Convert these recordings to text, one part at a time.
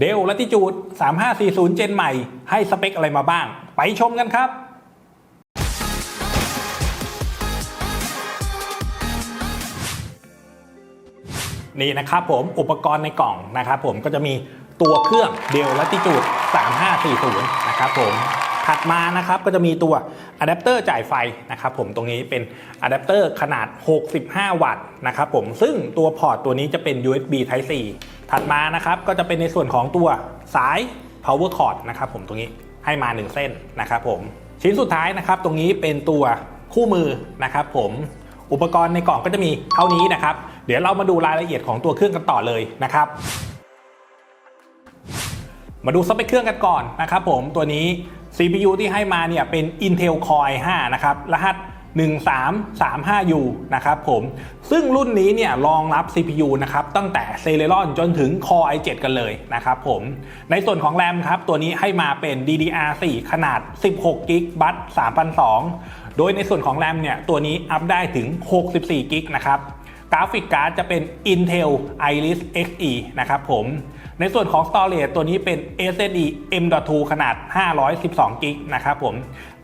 เดลลัติจูด 3540 เจนใหม่ ให้สเปคอะไรมาบ้าง ไปชมกันครับ นี่นะครับผมอุปกรณ์ในกล่องนะครับผมก็จะมีตัวเครื่องเดลลัติจูด 3540 นะครับผม ถัดมานะครับก็จะมีตัวอะแดปเตอร์จ่ายไฟนะครับผมตรงนี้เป็นอะแดปเตอร์ขนาด 65 วัตต์นะครับผมซึ่งตัวพอร์ตตัวนี้จะเป็น USB Type C ถัดมานะครับก็จะเป็นในส่วนของตัวสาย power cord นะครับผมตรงนี้ให้มา 1 เส้นนะครับผมชิ้นสุดท้ายนะครับตรงนี้เป็นตัวคู่มือนะครับผมอุปกรณ์ในกล่องก็จะมีเท่านี้นะครับ เดี๋ยวเรามาดูรายละเอียดของตัวเครื่องกันต่อเลยนะครับ มาดูสเปคเครื่องกันก่อนนะครับผมตัวนี้ CPU ที่ให้มาเนี่ยเป็น Intel Core i5 นะครับ รหัส 1335U นะครับผม ซึ่งรุ่นนี้เนี่ยรองรับ CPU นะครับตั้งแต่ Celeron จนถึง Core i7 กันเลยนะครับผม ในส่วนของแรมครับ ตัวนี้ให้มาเป็น DDR4 ขนาด 16 g b บัต3002 โดยในส่วนของแรมเนี่ยตัวนี้อัพได้ถึง 64 g b นะครับ กราฟิกการ์ดจะเป็น Intel Iris Xe นะครับผม ในส่วนของ Storage ตัวนี้เป็น SSD M.2 ขนาด 512 g b นะครับผม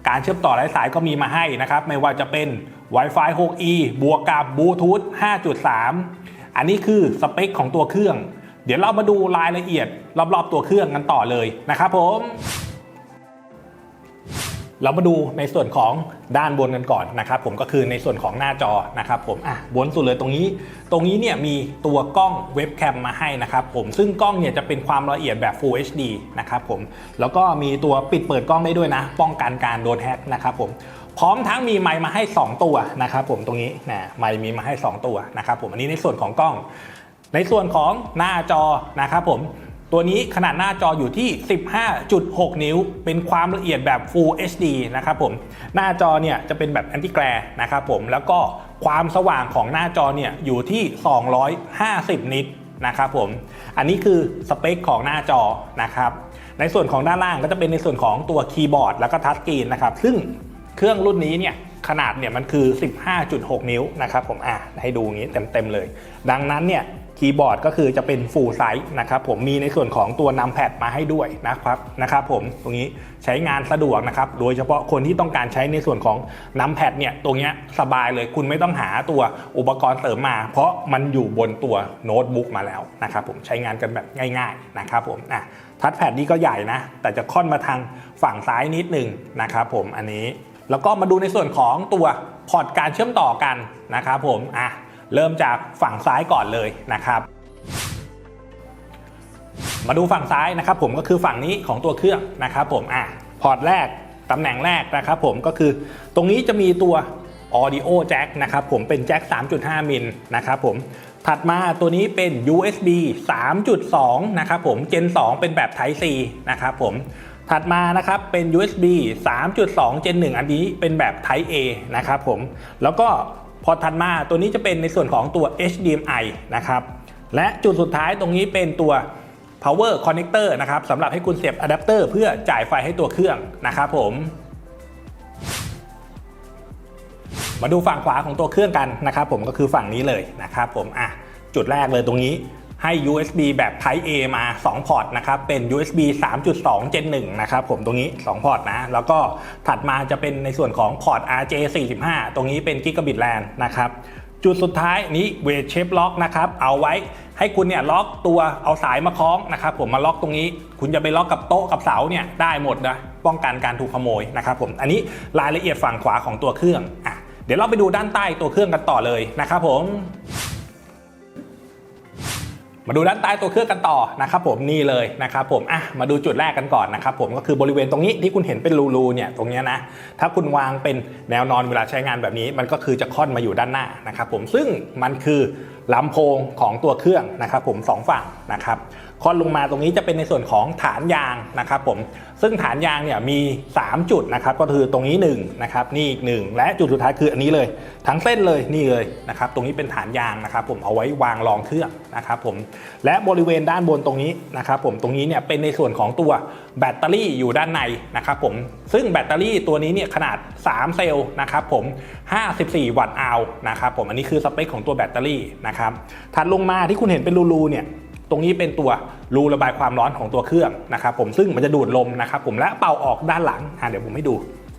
การเชื่อมต่อหลายสายก็มีมาให้นะครับ ไม่ว่าจะเป็น Wi-Fi 6E บวกกับ Bluetooth 5.3 อันนี้คือสเปคของตัวเครื่อง เดี๋ยวเรามาดูรายละเอียดรอบๆตัวเครื่องกันต่อเลยนะครับผม เรามาดูในส่วนของด้านบนกันก่อนนะครับผมก็คือในส่วนของหน้าจอนะครับผมอะบนสุดเลยตรงนี้ ตรงนี้เนี่ยมีตัวกล้องเว็บแคมมาให้นะครับผมซึ่งกล้องเนี่ยจะเป็นความละเอียดแบบ Full HD นะครับผมแล้วก็มีตัวปิดเปิดกล้องได้ด้วยนะ ป้องกันการโดนแฮกนะครับผมพร้อมทั้งมีไมค์มาให้ 2 ตัวนะครับผมตรงนี้นะไมค์มีมาให้ 2 ตัวนะครับผมอันนี้ในส่วนของกล้อง ในส่วนของหน้าจอนะครับผม ตัวนี้ขนาดหน้าจออยู่ที่ 15.6 นิ้ว เป็นความละเอียดแบบ Full HD นะครับผม หน้าจอเนี่ยจะเป็นแบบแอนติแกรนะครับผม แล้วก็ความสว่างของหน้าจอเนี่ยอยู่ที่ 250 นิตนะครับผม อันนี้คือสเปคของหน้าจอนะครับ ในส่วนของด้านล่างก็จะเป็นในส่วนของตัวคีย์บอร์ดแล้วก็ทัชสกรีนนะครับ ซึ่งเครื่องรุ่นนี้เนี่ยขนาดเนี่ยมันคือ 15.6 นิ้วนะครับผม อะให้ดูอย่างนี้เต็มๆเลย ดังนั้นเนี่ย คีย์บอร์ดก็คือจะเป็น full size นะครับผมมีในส่วนของตัวนำแพดมาให้ด้วยนะครับนะครับผมตรงนี้ใช้งานสะดวกนะครับโดยเฉพาะคนที่ต้องการใช้ในส่วนของนำแพดเนี่ยตรงนี้สบายเลยคุณไม่ต้องหาตัวอุปกรณ์เสริมมา เพราะมันอยู่บนตัวโน้ตบุ๊กมาแล้วนะครับผมใช้งานกันแบบง่ายๆนะครับผมอะทัชแพดนี่ก็ใหญ่นะ แต่จะค่อนมาทางฝั่งซ้ายนิดนึงนะครับผมอันนี้แล้วก็มาดูในส่วนของตัวพอร์ตการเชื่อมต่อกันนะครับผมอะ เริ่มจากฝั่งซ้ายก่อนเลยนะครับ มาดูฝั่งซ้ายนะครับ ผมก็คือฝั่งนี้ของตัวเครื่องนะครับ ผมอะพอร์ตแรกตำแหน่งแรกนะครับ ผมก็คือตรงนี้จะมีตัว audio jack นะครับผมเป็นแจ็ค 3.5 มิลนะครับผมถัดมาตัวนี้เป็น USB 3.2 นะครับผม Gen 2 เป็นแบบ Type C นะครับผมถัดมานะครับเป็น USB 3.2 Gen 1 อันนี้เป็นแบบ Type A นะครับผมแล้วก็ พอถัดมาตัวนี้จะเป็นในส่วนของตัว HDMI นะครับและจุดสุดท้ายตรงนี้เป็นตัว power connector นะครับสำหรับให้คุณเสียบอะแดปเตอร์เพื่อจ่ายไฟให้ตัวเครื่องนะครับผมมาดูฝั่งขวาของตัวเครื่องกันนะครับผมก็คือฝั่งนี้เลยนะครับผมอะจุดแรกเลยตรงนี้ ให้ USB แบบ Type A มา 2 พอร์ตนะครับ เป็น USB 3.2 Gen 1นะครับผมตรงนี้ 2 พอร์ตนะ แล้วก็ถัดมาจะเป็นในส่วนของพอร์ต RJ45 ตรงนี้เป็น Gigabit LAN นะครับจุดสุดท้ายนี้เวทเชฟล็อกนะครับเอาไว้ให้คุณเนี่ยล็อกตัวเอาสายมาคล้องนะครับผมมาล็อกตรงนี้ คุณจะไปล็อกกับโต๊ะกับเสาเนี่ยได้หมดนะป้องกันการถูกขโมยนะครับผมอันนี้รายละเอียดฝั่งขวาของตัวเครื่องอะเดี๋ยวเราไปดูด้านใต้ตัวเครื่องกันต่อเลยนะครับผม มาดูด้านใต้ตัวเครื่องกันต่อนะครับผมนี่เลยนะครับผมอะมาดูจุดแรกกันก่อนนะครับผมก็คือบริเวณตรงนี้ที่คุณเห็นเป็นรูๆเนี่ยตรงเนี้ยนะถ้าคุณวางเป็นแนวนอนเวลาใช้งานแบบนี้ มันก็คือจะค่อนมาอยู่ด้านหน้านะครับผมซึ่งมันคือลำโพงของตัวเครื่องนะครับผมสองฝั่งนะครับ ค่อนลงมาตรงนี้จะเป็นในส่วนของฐานยางนะครับผมซึ่งฐานยางเนี่ยมี 3 จุดนะครับก็คือตรงนี้1นะครับนี่อีกหนึ่งและจุดสุดท้ายคืออันนี้เลย ทั้งเส้นเลยนี่เลยนะครับตรงนี้เป็นฐานยางนะครับผมเอาไว้วางรองเครื่องนะครับผมและบริเวณด้านบนตรงนี้นะครับผมตรงนี้เนี่ยเป็นในส่วนของตัวแบตเตอรี่อยู่ด้านในนะครับผมซึ่งแบตเตอรี่ตัวนี้เนี่ยขนาด 3 เซลล์นะครับผม 54 วัตต์อาวนะครับผมอันนี้คือสเปคของตัวแบตเตอรี่นะครับถัดลงมาที่คุณเห็นเป็นรูๆเนี่ย ตรงนี้เป็นตัวรูระบายความร้อนของตัวเครื่องนะครับผมซึ่งมันจะดูดลมนะครับผมและเป่าออกด้านหลังอะเดี๋ยวผมให้ดู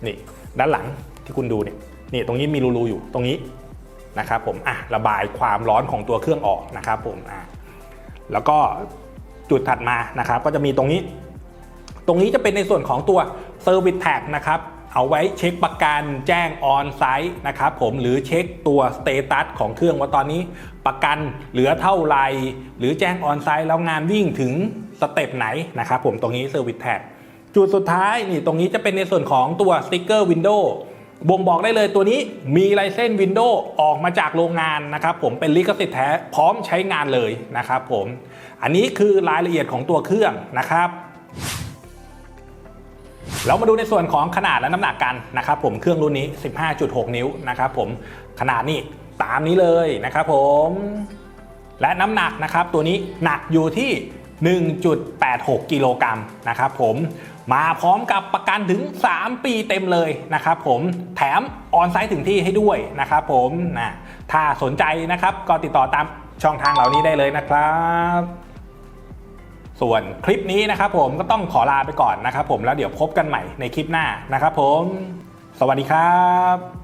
นี่ด้านหลังที่คุณดูเนี่ยนี่ตรงนี้มีรูๆอยู่ตรงนี้นะครับผมอะระบายความร้อนของตัวเครื่องออกนะครับผมอะแล้วก็จุดถัดมานะครับก็จะมีตรงนี้ ตรงนี้จะเป็นในส่วนของตัว Service Tag นะครับ เอาไว้เช็คประกันแจ้งออนไซต์นะครับผมหรือเช็คตัวสเตตัสของเครื่องว่าตอนนี้ประกันเหลือเท่าไหรหรือแจ้งออนไซต์แล้วงานวิ่งถึงสเต็ปไหนนะครับผมตรงนี้ Service Tag จุดสุดท้ายนี่ตรงนี้จะเป็นในส่วนของตัวสติกเกอร์วินโดว์บ่งบอกได้เลยตัวนี้มีลายเส้นวินโดว์ออกมาจากโรงงานนะครับผมเป็นลิขสิทธิ์แท้พร้อมใช้งานเลยนะครับผม อันนี้คือรายละเอียดของตัวเครื่องนะครับ เรามาดูในส่วนของขนาดและน้ำหนักกันนะครับผมเครื่องรุ่นนี้ 15.6 นิ้วนะครับผมขนาดนี้ตามนี้เลยนะครับผมและน้ำหนักนะครับตัวนี้หนักอยู่ที่ 1.86 กิโลกรัมนะครับผมมาพร้อมกับประกันถึง 3 ปีเต็มเลยนะครับผมแถมออนไซต์ถึงที่ให้ด้วยนะครับผมนะถ้าสนใจนะครับก็ติดต่อตามช่องทางเหล่านี้ได้เลยนะครับ ส่วนคลิปนี้นะครับผมก็ต้องขอลาไปก่อนนะครับผมแล้วเดี๋ยวพบกันใหม่ในคลิปหน้านะครับผม สวัสดีครับ